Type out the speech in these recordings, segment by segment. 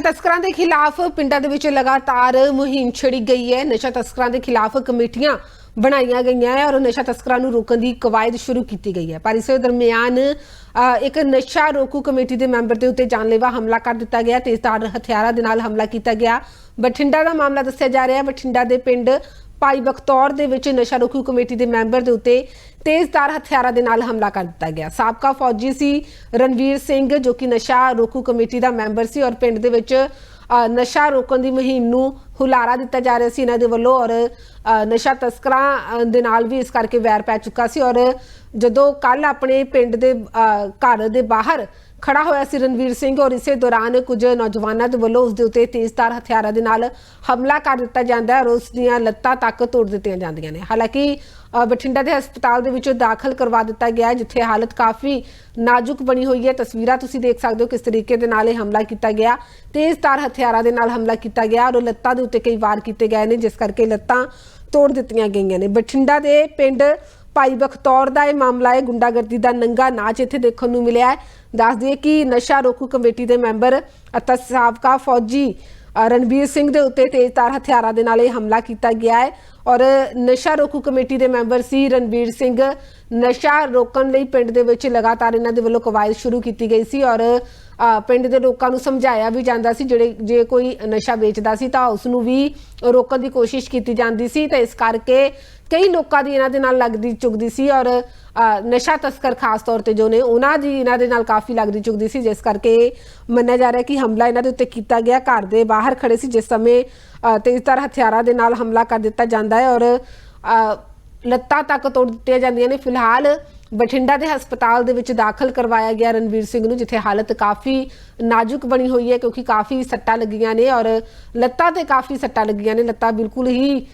ਤਸਕਰਾਂ ਦੇ ਖਿਲਾਫ ਪਿੰਡਾਂ ਦੇ ਵਿੱਚ ਲਗਾਤਾਰ ਮੁਹਿੰਮ ਛਿੜੀ ਗਈ ਹੈ। ਨਸ਼ਾ ਤਸਕਰਾਂ ਦੇ ਖਿਲਾਫ ਕਮੇਟੀਆਂ ਬਣਾਈਆਂ ਗਈਆਂ ਹੈ ਔਰ ਨਸ਼ਾ ਤਸਕਰਾਂ ਨੂੰ ਰੋਕਣ ਦੀ ਕਵਾਇਦ ਸ਼ੁਰੂ ਕੀਤੀ ਗਈ ਹੈ। ਪਰ ਇਸੇ ਦਰਮਿਆਨ ਅ, ਇੱਕ ਨਸ਼ਾ ਰੋਕੂ ਕਮੇਟੀ ਦੇ ਮੈਂਬਰ ਦੇ ਉੱਤੇ ਜਾਨਲੇਵਾ ਹਮਲਾ ਕਰ ਦਿੱਤਾ ਗਿਆ। ਤੇਜ਼ਧਾਰ ਹਥਿਆਰਾਂ ਦੇ ਨਾਲ ਹਮਲਾ ਕੀਤਾ ਗਿਆ। ਬਠਿੰਡਾ ਦਾ ਮਾਮਲਾ ਦੱਸਿਆ ਜਾ ਰਿਹਾ ਹੈ। ਬਠਿੰਡਾ ਦੇ ਪਿੰਡ ਭਾਈ ਬਖਤੌਰ ਦੇ ਵਿੱਚ ਨਸ਼ਾ ਰੋਕੂ ਕਮੇਟੀ ਦੇ ਮੈਂਬਰ ਦੇ ਉੱਤੇ ਤੇਜ਼ਧਾਰ ਹਥਿਆਰਾਂ ਦੇ ਨਾਲ ਹਮਲਾ ਕਰ ਦਿੱਤਾ ਗਿਆ। ਸਾਬਕਾ ਫੌਜੀ ਸੀ ਰਣਵੀਰ ਸਿੰਘ ਜੋ ਕਿ ਨਸ਼ਾ ਰੋਕੂ ਕਮੇਟੀ ਦਾ ਮੈਂਬਰ ਸੀ ਔਰ ਪਿੰਡ ਦੇ ਵਿੱਚ ਅ, ਨਸ਼ਾ ਰੋਕਣ ਦੀ ਮੁਹਿੰਮ ਨੂੰ ਹੁਲਾਰਾ ਦਿੱਤਾ ਜਾ ਰਿਹਾ ਸੀ ਇਹਨਾਂ ਦੇ ਵੱਲੋਂ ਔਰ ਨਸ਼ਾ ਤਸਕਰਾਂ ਦੇ ਨਾਲ ਵੀ ਇਸ ਕਰਕੇ ਵੈਰ ਪੈ ਚੁੱਕਾ ਸੀ ਔਰ ਜਦੋਂ ਕੱਲ ਆਪਣੇ ਪਿੰਡ ਦੇ ਘਰ ਦੇ ਬਾਹਰ ਖੜਾ ਹੋਇਆ ਸੀ ਰਣਵੀਰ ਸਿੰਘ ਔਰ ਇਸੇ ਦੌਰਾਨ ਕੁਝ ਨੌਜਵਾਨਾਂ ਦੇ ਵੱਲੋਂ ਉਸ ਦੇ ਉੱਤੇ ਤੇਜ਼ਧਾਰ ਹਥਿਆਰਾਂ ਦੇ ਨਾਲ ਹਮਲਾ ਕਰ ਦਿੱਤਾ ਜਾਂਦਾ ਹੈ ਔਰ ਉਸ ਦੀਆਂ ਲੱਤਾਂ ਤੱਕ ਤੋੜ ਦਿੱਤੀਆਂ ਜਾਂਦੀਆਂ ਨੇ। ਹਾਲਾਂਕਿ ਬਠਿੰਡਾ ਦੇ ਹਸਪਤਾਲ ਦੇ ਵਿੱਚ ਦਾਖਲ ਕਰਵਾ ਦਿੱਤਾ ਗਿਆ ਜਿੱਥੇ ਹਾਲਤ ਕਾਫੀ ਨਾਜ਼ੁਕ ਬਣੀ ਹੋਈ ਹੈ। ਤਸਵੀਰਾਂ ਤੁਸੀਂ ਦੇਖ ਸਕਦੇ ਹੋ ਕਿਸ ਤਰੀਕੇ ਦੇ ਨਾਲ ਇਹ ਹਮਲਾ ਕੀਤਾ ਗਿਆ। ਤੇਜ਼ਧਾਰ ਹਥਿਆਰਾਂ ਦੇ ਨਾਲ ਹਮਲਾ ਕੀਤਾ ਗਿਆ ਔਰ ਲੱਤਾਂ ਦੇ ਉੱਤੇ ਕਈ ਵਾਰ ਕੀਤੇ ਗਏ ਨੇ, ਜਿਸ ਕਰਕੇ ਲੱਤਾਂ ਤੋੜ ਦਿੱਤੀਆਂ ਗਈਆਂ ਨੇ। ਬਠਿੰਡਾ ਦੇ ਪਿੰਡ ਭਾਈ ਬਖਤੌਰ ਦਾ ਇਹ ਮਾਮਲਾ ਹੈ। ਗੁੰਡਾਗਰਦੀ ਦਾ ਨੰਗਾ ਨਾਚ ਇੱਥੇ ਦੇਖਣ ਨੂੰ ਮਿਲਿਆ ਹੈ। ਦੱਸ ਦਈਏ ਕਿ ਨਸ਼ਾ ਰੋਕੂ ਕਮੇਟੀ ਦੇ ਮੈਂਬਰ ਅਤੇ ਸਾਬਕਾ ਫੌਜੀ ਰਣਬੀਰ ਸਿੰਘ ਦੇ ਉੱਤੇ ਤੇਜ਼ਧਾਰ ਹਥਿਆਰਾਂ ਦੇ ਨਾਲ ਇਹ ਹਮਲਾ ਕੀਤਾ ਗਿਆ ਹੈ। ਔਰ ਨਸ਼ਾ ਰੋਕੂ ਕਮੇਟੀ ਦੇ ਮੈਂਬਰ ਸੀ ਰਣਬੀਰ ਸਿੰਘ। ਨਸ਼ਾ ਰੋਕਣ ਲਈ ਪਿੰਡ ਦੇ ਵਿੱਚ ਲਗਾਤਾਰ ਇਹਨਾਂ ਦੇ ਵੱਲੋਂ ਕਵਾਇਦ ਸ਼ੁਰੂ ਕੀਤੀ ਗਈ ਸੀ। ਔਰ ਪਿੰਡ ਦੇ ਲੋਕਾਂ ਨੂੰ ਸਮਝਾਇਆ ਵੀ ਜਾਂਦਾ ਸੀ ਜਿਹੜੇ ਜੇ ਕੋਈ ਨਸ਼ਾ ਵੇਚਦਾ ਸੀ ਤਾਂ ਉਸ ਨੂੰ ਵੀ ਰੋਕਣ ਦੀ ਕੋਸ਼ਿਸ਼ ਕੀਤੀ ਜਾਂਦੀ ਸੀ ਤਾਂ ਇਸ ਕਰਕੇ ਕਈ ਲੋਕਾਂ ਦੀ ਇਹਨਾਂ ਦੇ ਨਾਲ ਲੱਗਦੀ ਚੁਗਦੀ ਸੀ ਔਰ ਨਸ਼ਾ ਤਸਕਰ ਖਾਸ ਤੌਰ ਤੇ ਜੋ ਨੇ ਉਹਨਾਂ ਦੀ ਇਹਨਾਂ ਦੇ ਨਾਲ ਕਾਫੀ ਲੱਗਦੀ ਚੁਗਦੀ ਸੀ ਜਿਸ ਕਰਕੇ ਮੰਨਿਆ ਜਾ ਰਿਹਾ ਕਿ ਹਮਲਾ ਇਹਨਾਂ ਦੇ ਉੱਤੇ ਕੀਤਾ ਗਿਆ ਘਰ ਦੇ ਬਾਹਰ ਖੜੇ ਸੀ ਜਿਸ ਸਮੇਂ ਅ, ਤੇਜ਼ਧਾਰ ਹਥਿਆਰਾਂ ਦੇ ਨਾਲ ਹਮਲਾ ਕਰ ਦਿੱਤਾ ਜਾਂਦਾ ਹੈ ਔਰ ਲੱਤਾਂ ਤੱਕ ਤੋੜ ਦਿੱਤੀਆਂ ਜਾਂਦੀਆਂ ਨੇ। ਫਿਲਹਾਲ ਬਠਿੰਡਾ ਦੇ ਹਸਪਤਾਲ ਦੇ ਵਿੱਚ ਦਾਖਲ ਕਰਵਾਇਆ ਗਿਆ ਰਣਵੀਰ ਸਿੰਘ ਨੂੰ, ਜਿੱਥੇ ਹਾਲਤ ਕਾਫੀ ਨਾਜ਼ੁਕ ਬਣੀ ਹੋਈ ਹੈ ਕਿਉਂਕਿ ਕਾਫੀ ਸੱਟਾਂ ਲੱਗੀਆਂ ਨੇ ਔਰ ਲੱਤਾਂ ਤੇ ਕਾਫੀ ਸੱਟਾਂ ਲੱਗੀਆਂ ਨੇ। ਲੱਤਾਂ ਬਿਲਕੁਲ ਹੀ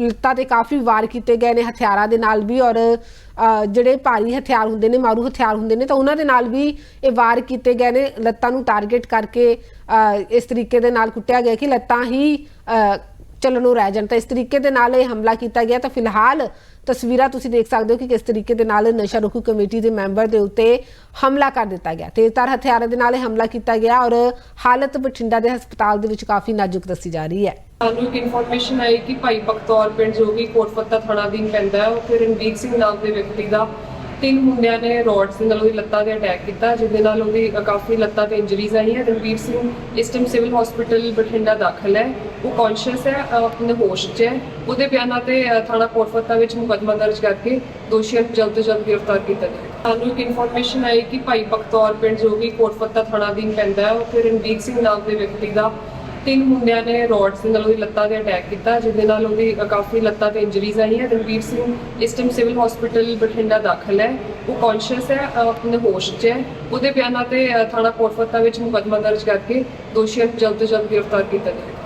ਲੱਤਾਂ ਤੇ ਕਾਫੀ ਵਾਰ ਕੀਤੇ ਗਏ ਨੇ ਹਥਿਆਰਾਂ ਦੇ ਨਾਲ ਵੀ ਔਰ ਜਿਹੜੇ ਭਾਰੀ ਹਥਿਆਰ ਹੁੰਦੇ ਨੇ, ਮਾਰੂ ਹਥਿਆਰ ਹੁੰਦੇ ਨੇ, ਤਾਂ ਉਹਨਾਂ ਦੇ ਨਾਲ ਵੀ ਇਹ ਵਾਰ ਕੀਤੇ ਗਏ ਨੇ। ਲੱਤਾਂ ਨੂੰ ਟਾਰਗੇਟ ਕਰਕੇ ਇਸ ਤਰੀਕੇ ਦੇ ਨਾਲ ਕੁੱਟਿਆ ਗਿਆ ਕਿ ਲੱਤਾਂ ਹੀ ਚੱਲਣੋਂ ਰਹਿ ਜਾਣ। ਤਾਂ ਇਸ ਤਰੀਕੇ ਦੇ ਨਾਲ ਇਹ ਹਮਲਾ ਕੀਤਾ ਗਿਆ। ਤਾਂ ਫਿਲਹਾਲ ਤਸਵੀਰਾਂ ਤੁਸੀਂ ਦੇਖ ਸਕਦੇ ਹੋ ਕਿ ਕਿਸ ਤਰੀਕੇ ਦੇ ਨਾਲ ਨਸ਼ਾ ਰੋਕੂ ਕਮੇਟੀ ਦੇ ਮੈਂਬਰ ਦੇ ਉੱਤੇ ਹਮਲਾ ਕਰ ਦਿੱਤਾ ਗਿਆ। ਤੇਜ਼ਧਾਰ ਹਥਿਆਰਾਂ ਦੇ ਨਾਲ ਇਹ ਹਮਲਾ ਕੀਤਾ ਗਿਆ ਔਰ ਹਾਲਤ ਬਠਿੰਡਾ ਦੇ ਹਸਪਤਾਲ ਦੇ ਵਿੱਚ ਕਾਫੀ ਨਾਜ਼ੁਕ ਦੱਸੀ ਜਾ ਰਹੀ ਹੈ। ਸਾਨੂੰ ਇੱਕ ਇਨਫੋਰਮੇਸ਼ਨ ਆਈ ਕਿ ਭਾਈ ਬਖਤੌਰ ਪਿੰਡ ਜੋ ਕਿ ਕੋਟਫੱਤਾ ਥਾਣਾ ਅਧੀਨ ਪੈਂਦਾ ਹੈ। ਉੱਥੇ ਰਣਵੀਰ ਸਿੰਘ ਨਾਮ ਦੇ ਵਿਅਕਤੀ ਦਾ ਤਿੰਨ ਮੁੰਡਿਆਂ ਨੇ ਰੋਡਸ ਨਾਲ ਉਹਦੀ ਲੱਤਾਂ ਤੇ ਅਟੈਕ ਕੀਤਾ, ਜਿਹਦੇ ਨਾਲ ਉਹਦੀ ਕਾਫੀ ਲੱਤਾਂ ਤੇ ਇੰਜਰੀਜ਼ ਆਈਆਂ ਰਣਵੀਰ ਸਿੰਘ ਇਸ ਟਾਈਮ ਸਿਵਲ ਹਸਪੀਟਲ ਬਠਿੰਡਾ ਦਾਖਲ ਹੈ। ਉਹ ਕੌਨਸ਼ੀਅਸ ਹੈ ਆਪਣੇ ਹੋਸ਼ 'ਚ ਹੈ। ਉਹਦੇ ਬਿਆਨਾਂ ਤੇ ਥਾਣਾ ਕੋਟਫਤਾ ਵਿੱਚ ਮੁਕੱਦਮਾ ਦਰਜ ਕਰਕੇ ਦੋਸ਼ੀਆਂ ਨੂੰ ਜਲਦ ਤੋਂ ਜਲਦ ਗ੍ਰਿਫਤਾਰ ਕੀਤਾ ਜਾਵੇ। ਸਾਨੂੰ ਇੱਕ ਇਨਫੋਰਮੇਸ਼ਨ ਆਈ ਕਿ ਭਾਈ ਬਖਤੌਰ ਪਿੰਡ ਜੋ ਵੀ ਕੋਟਫੱਤਾ ਥਾਣਾ ਅਧੀਨ ਪੈਂਦਾ ਹੈ, ਉੱਥੇ ਰਣਵੀਰ ਸਿੰਘ ਨਾਮ ਦੇ ਵਿਅਕਤੀ ਦਾ ਤਿੰਨ ਮੁੰਡਿਆਂ ਨੇ ਰੋਡਸ ਦੇ ਨਾਲ ਉਹਦੀ ਲੱਤਾਂ ਤੇ ਅਟੈਕ ਕੀਤਾ, ਜਿਹਦੇ ਨਾਲ ਉਹਦੀ ਕਾਫੀ ਲੱਤਾਂ ਤੇ ਇੰਜਰੀਜ਼ ਆਈਆਂ। ਰਣਵੀਰ ਸਿੰਘ ਇਸ ਟਾਈਮ ਸਿਵਲ ਹਸਪੀਟਲ ਬਠਿੰਡਾ ਦਾਖਲ ਹੈ। ਉਹ ਕੌਨਸ਼ੀਅਸ ਹੈ ਆਪਣੇ ਹੋਸ਼ 'ਚ ਹੈ। ਉਹਦੇ ਬਿਆਨਾਂ ਤੇ ਥਾਣਾ ਕੋਟਫੱਤਾ ਵਿੱਚ ਮੁਕੱਦਮਾ ਦਰਜ ਕਰਕੇ ਦੋਸ਼ੀਆਂ ਨੂੰ ਜਲਦ ਤੋਂ ਜਲਦ ਗ੍ਰਿਫਤਾਰ ਕੀਤਾ ਜਾਵੇ